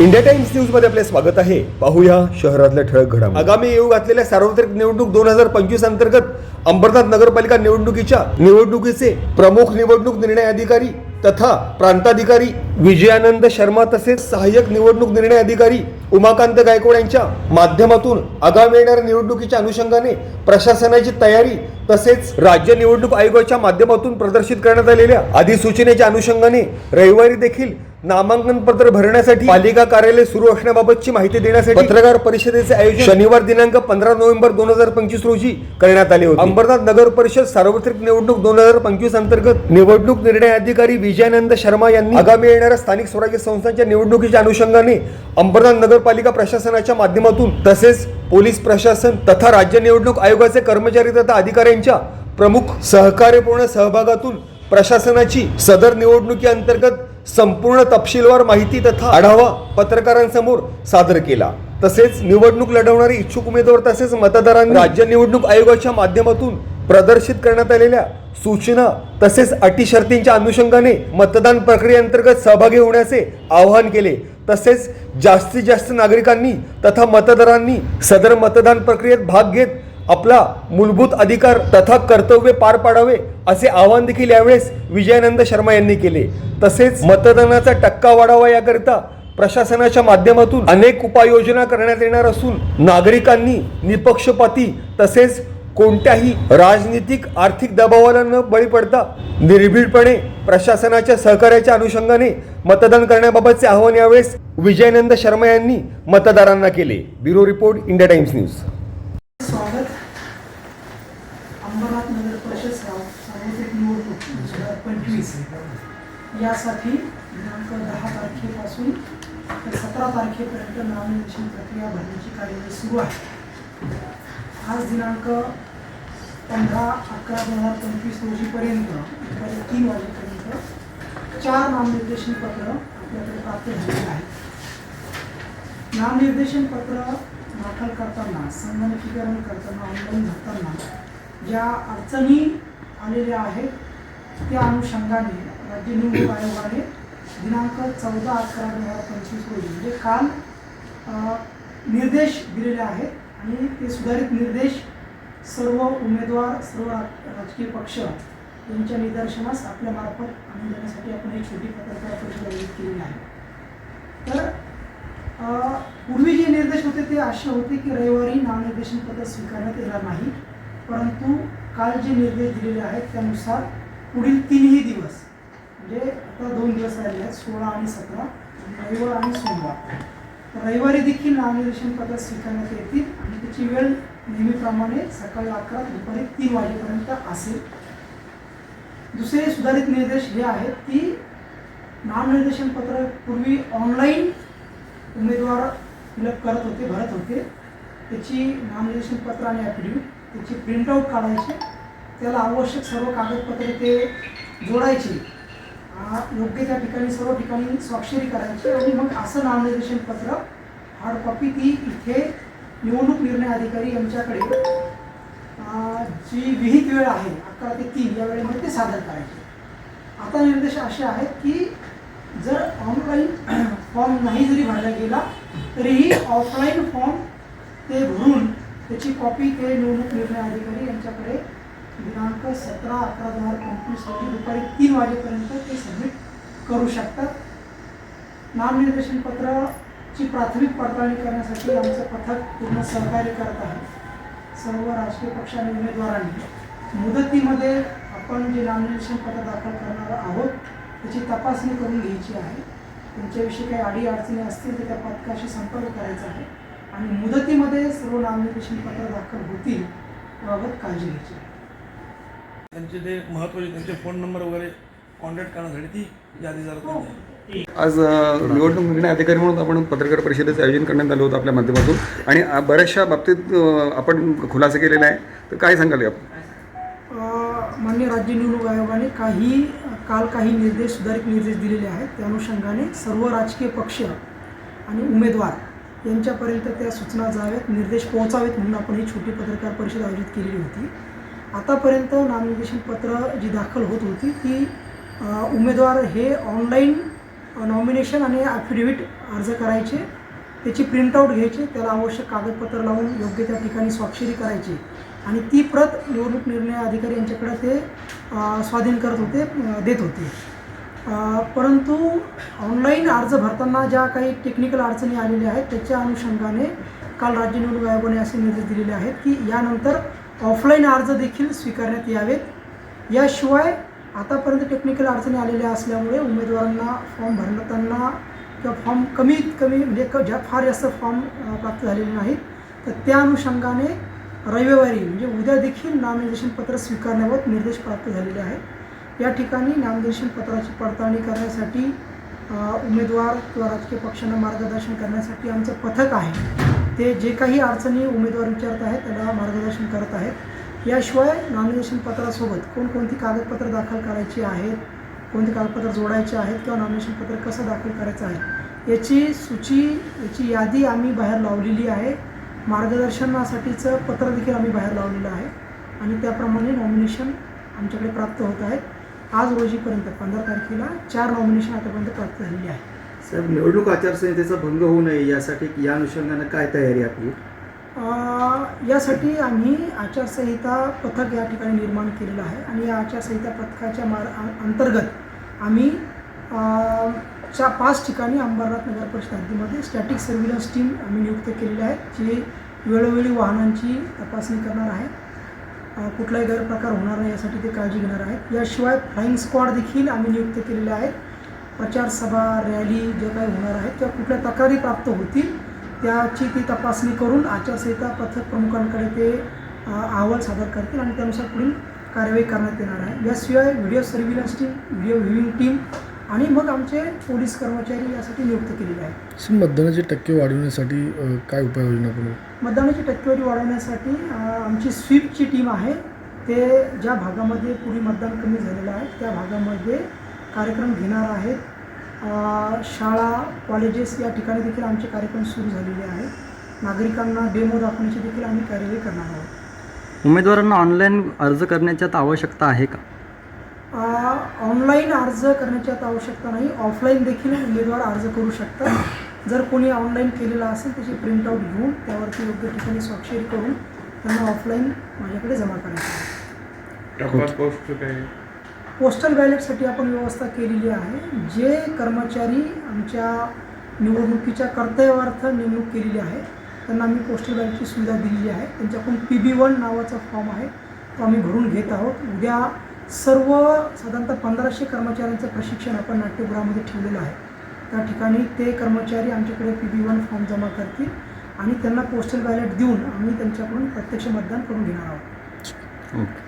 India times न्यूजमध्ये आपले स्वागत आहे. पाहूया शहरातल्या ठळक घडामोडी. आगामी येऊ घातलेल्या सार्वत्रिक निवडणूक दोन हजार पंचवीस अंतर्गत अंबरनाथ नगरपालिका निवडणुकीच्या निवडणुकीचे प्रमुख निवडणूक निर्णय अधिकारी तथा प्रांताधिकारी विजयानंद शर्मा तसेच सहाय्यक निवडणूक निर्णय अधिकारी उमाकांत गायकवाड यांच्या माध्यमातून आगामी येणाऱ्या निवडणुकीच्या अनुषंगाने प्रशासनाची तयारी तसेच राज्य निवडणूक आयोगाच्या माध्यमातून प्रदर्शित करण्यात आलेल्या अधिसूचनेच्या अनुषंगाने रविवारी देखील नामांकन पत्र भरण्यासाठी पालिका कार्यालय सुरू असण्याबाबतची माहिती देण्यासाठी पत्रकार परिषदेचे आयोजन शनिवार दिनांक पंधरा नोव्हेंबर दोन हजार पंचवीस रोजी करण्यात आले होते. अंबरनाथ नगर परिषद सार्वत्रिक निवडणूक दोन हजार पंचवीस अंतर्गत निवडणूक निर्णय अधिकारी विजयानंद शर्मा यांनी आगामी येणाऱ्या स्थानिक स्वराज्य संस्थांच्या निवडणुकीच्या अनुषंगाने अंबरनाथ नगरपालिका प्रशासनाच्या माध्यमातून तसेच पोलीस प्रशासन तथा राज्य निवडणूक आयोगाचे कर्मचारी तथा अधिकाऱ्यांच्या प्रमुख सहकार्यपूर्ण सहभागातून प्रशासनाची सदर निवडणुकी अंतर्गत संपूर्ण तपशीलवार माहिती तथा आढावा पत्रकारांसमोर सादर केला. तसेच निवडणूक लढवणारे इच्छुक उमेदवार तसेच मतदारांनी राज्य निवडणूक आयोगाच्या माध्यमातून प्रदर्शित करण्यात आलेल्या सूचना तसेच अटी शर्तींच्या अनुषंगाने मतदान प्रक्रियेअंतर्गत सहभागी होण्याचे आवाहन केले. तसेच जास्तीत जास्त नागरिकांनी तथा मतदारांनी सदर मतदान प्रक्रियेत भाग घेत आपला मूलभूत अधिकार तथा कर्तव्य पार पाडावे असे आवाहन देखील यावेळेस विजयानंद शर्मा यांनी केले. तसेच मतदानाचा टक्का वाढावा याकरिता प्रशासनाच्या माध्यमातून अनेक उपाययोजना करण्यात येणार असून नागरिकांनी निपक्षपाती तसेच कोणत्याही राजनीतिक आर्थिक दबावाला न बळी पडता निर्भीडपणे प्रशासनाच्या सहकार्याच्या अनुषंगाने मतदान करण्याबाबतचे आवाहन यावेळेस विजयानंद शर्मा यांनी मतदारांना केले. Bureau report India Times news स्वागत अंबरनाथ नगर परिषद साव- सार्वत्रिक निवडणूक दोन हजार पंचवीस यासाठी दिनांक दहा तारखेपासून तर सतरा तारखेपर्यंत नामनिर्देशन प्रक्रिया भरण्याची कार्यवाही सुरू आहे. आज दिनांक पंधरा अकरा दोन हजार पंचवीस रोजीपर्यंत दुपारी तीन वाजेपर्यंत चार नामनिर्देशन पत्र आपल्याकडे प्राप्त झालेले आहेत. नामनिर्देशन पत्र दाखल करताना संगणकीकरण करताना ऑनलाईन भरताना ज्या अडचणी आलेल्या आहेत त्या अनुषंगाने राज्य निवडणूक आयोगाने दिनांक चौदा अकरा दोन हजार पंचवीस रोजी. म्हणजे काल निर्देश दिलेले आहेत आणि ते सुधारित निर्देश सर्व उमेदवार सर्व राजकीय पक्ष यांच्या निदर्शनास आपल्या मार्फत आणून देण्यासाठी आपण एक छोटी पत्रकार परिषद आयोजित केलेली आहे. तर पूर्वी जे निर्देश होते ते असे होते की रविवारी नामनिर्देशन पत्र स्वीकारण्यात येणार नाही. परंतु काल जे निर्देश दिलेले आहेत त्यानुसार पुढील तीनही दिवस म्हणजे आता दोन दिवस राहिले आहेत सोळा आणि सतरा. रविवार आणि सोमवार. तर रविवारी देखील नामनिर्देशन पत्र स्वीकारण्यात येतील आणि त्याची वेळ नेहमीप्रमाणे सकाळी अकरा दुपारी तीन वाजेपर्यंत असेल. दुसरे सुधारित निर्देश हे आहेत की नामनिर्देशन पत्र पूर्वी ऑनलाईन उमेदवार फिलअप करत होते भरत होते. त्याची नामनिर्देशन पत्र आणि ॲफिडेव्हिट त्याची प्रिंटआउट काढायची. त्याला आवश्यक सर्व कागदपत्रे ते जोडायची. हा योग्य त्या ठिकाणी सर्व ठिकाणी स्वाक्षरी करायची आणि मग असं नामनिर्देशन पत्र हार्ड कॉपी ती इथे निवडणूक निर्णय अधिकारी यांच्याकडे जी विहित वेळ आहे अकरा ते तीन या वेळेमध्ये ते सादर करायचे. आता निर्देश असे आहेत की जर ऑनलाईन फॉर्म नाही जरी भरला गेला तरीही ऑफलाईन फॉर्म ते भरून त्याची कॉपी ते निवडणूक निर्णय अधिकारी यांच्याकडे दिनांक सतरा अकरा दोन हजार पंचवीस रोजी दुपारी तीन वाजेपर्यंत ते सबमिट करू शकतात. नामनिर्देशन पत्राची प्राथमिक पडताळणी करण्यासाठी आमचं पथक पूर्ण सहकार्य करत आहे. सर्व राजकीय पक्षाने उमेदवारांनी मुदतीमध्ये आपण जे नामनिर्देशन पत्र दाखल करणार आहोत त्याची तपासणी करून घ्यायची आहे. त्यांच्याविषयी काही अडी अडचणी असतील तर त्या पथकाशी संपर्क करायचा आहे. आणि मुदतीमध्ये सर्व नामनिर्देशन पत्र दाखल होतील याबाबत काळजी घ्यायची आहे. त्यांचे जे महत्त्वाचे त्यांचे फोन नंबर वगैरे कॉन्टॅक्ट करण्यासाठी ती यादी जरा हो. आज निवडणूक निर्णय अधिकारी म्हणून आपण पत्रकार परिषदेचं आयोजन करण्यात आलं होतं आपल्या माध्यमातून. आणि बऱ्याचशा बाबतीत आपण खुलासा केलेला आहे तर काय सांगाल आपण मान्य राज्य निवडणूक आयोगाने काही काल काही निर्देश सुधारित निर्देश दिलेले आहेत. त्या अनुषंगाने सर्व राजकीय पक्ष आणि उमेदवार यांच्यापर्यंत त्या सूचना जाव्यात निर्देश पोहोचावेत म्हणून आपण ही छोटी पत्रकार परिषद आयोजित केलेली होती. आतापर्यंत नॉमिनेशन पत्र जी दाखल होत होती ती उमेदवार हे ऑनलाईन नॉमिनेशन आणि ॲफिडेविट अर्ज करायचे त्याची प्रिंटआउट घ्यायची त्याला आवश्यक कागदपत्र लावून योग्य त्या ठिकाणी स्वाक्षरी करायची. आणि ती प्रत निवडणूक निर्णय अधिकारी यांच्याकडे ते स्वाधीन करत होते देत होते. परंतु ऑनलाईन अर्ज भरताना ज्या काही टेक्निकल अडचणी आलेल्या आहेत त्याच्या अनुषंगाने काल राज्य निवडणूक आयोगाने असे निर्देश दिलेले आहेत की यानंतर ऑफलाईन अर्ज देखील स्वीकारण्यात यावेत. याशिवाय आतापर्यंत टेक्निकल अडचणी आलेल्या असल्यामुळे उमेदवारांना फॉर्म भरताना किंवा फॉर्म कमीत कमी म्हणजे क ज्या फार जास्त फॉर्म प्राप्त झालेले नाहीत तर त्या अनुषंगाने रविवारी म्हणजे उद्या देखील नामनिर्देशन पत्र स्वीकारण्याबाबत निर्देश प्राप्त झालेले आहेत. या ठिकाणी नामनिर्देशन पत्राची पडताळणी करण्यासाठी उमेदवार किंवा राजकीय पक्षांना मार्गदर्शन करण्यासाठी आमचं पथक आहे. ते जे काही अडचणी उमेदवार विचारत आहेत त्याला मार्गदर्शन करत आहेत. याशिवाय नॉमिनेशन पत्रासोबत कोणकोणती कागदपत्र दाखल करायची आहेत कोणती कागदपत्र जोडायची आहेत किंवा नॉमिनेशन पत्र कसं दाखल करायचं आहे याची सूची याची यादी आम्ही बाहेर लावलेली आहे. मार्गदर्शनासाठीचं पत्र देखील आम्ही बाहेर लावलेलं आहे आणि त्याप्रमाणे नॉमिनेशन आमच्याकडे प्राप्त होत आहेत. आज रोजीपर्यंत पंधरा तारखेला चार नॉमिनेशन आतापर्यंत प्राप्त झालेली आहे साहेब निवडणूक आचारसंहितेचा भंग होऊ नये यासाठी या अनुषंगानं काय तयारी आपली? यासाठी आम्ही आचारसंहिता पथक या ठिकाणी निर्माण केलेलं आहे आणि या आचारसंहिता पथकाच्या मार अंतर्गत आम्ही च्या पाच ठिकाणी अंबरनाथ नगर परिषद हद्दीमध्ये स्टॅटिक सर्व्हिलन्स टीम आम्ही नियुक्त केलेली आहे जी वेळोवेळी वाहनांची तपासणी करणार आहे. कुठलाही गैरप्रकार होणार नाही यासाठी ते काळजी घेणार आहेत. याशिवाय फ्लाईंग स्क्वॉड देखील आम्ही नियुक्त केलेले आहेत. प्रचार सभा रॅली जे काही होणार आहेत किंवा कुठल्या तक्रारी प्राप्त होतील त्याची ती तपासणी करून आचारसंहिता पथक प्रमुखांकडे ते अहवाल सादर करतील आणि त्यानुसार पुढील कार्यवाही करण्यात येणार आहे. याशिवाय video surveillance team video viewing team आणि मग आमचे पोलीस कर्मचारी यासाठी नियुक्त केलेले आहेत. मतदानाची टक्के वाढवण्यासाठी काय उपाययोजना करू? मतदानाची टक्केवारी वाढवण्यासाठी आमची स्वीपची टीम आहे. ते ज्या भागामध्ये पूर्वी मतदान कमी झालेलं आहे त्या भागामध्ये कार्यक्रम घेणार आहेत. शाळा कॉलेजेस या ठिकाणी देखील आमचे कार्यक्रम सुरू झालेले आहेत. नागरिकांना डेमो दाखवण्याची देखील आम्ही कार्यवाही करणार आहोत. उमेदवारांना ऑनलाईन अर्ज करण्याच्यात आवश्यकता आहे का? ऑनलाईन अर्ज करण्याची आता आवश्यकता नाही. ऑफलाईन देखील उमेदवार अर्ज करू शकतात. जर कोणी ऑनलाईन केलेला असेल त्याची प्रिंटआउट घेऊन त्यावरती योग्य ठिकाणी स्वाक्षरी करून त्यांना ऑफलाईन माझ्याकडे जमा करायचं पोस्टल बॅलेटसाठी आपण व्यवस्था केलेली आहे. जे कर्मचारी आमच्या निवडणुकीच्या कर्तव्यार्थ नेमणूक केलेली आहे त्यांना आम्ही पोस्टल बॅलेटची सुविधा दिलेली आहे. त्यांच्याकडून पी बी वन नावाचा फॉर्म आहे. तो आम्ही भरून घेत आहोत. उद्या सर्व साधारणतः पंधराशे कर्मचाऱ्यांचं प्रशिक्षण आपण नाट्यगृहामध्ये ठेवलेलं आहे. त्या ठिकाणी ते कर्मचारी आमच्याकडे पी बी वन फॉर्म जमा करतील आणि त्यांना पोस्टल बॅलेट देऊन आम्ही त्यांच्याकडून प्रत्यक्ष मतदान करून घेणार आहोत. ओके.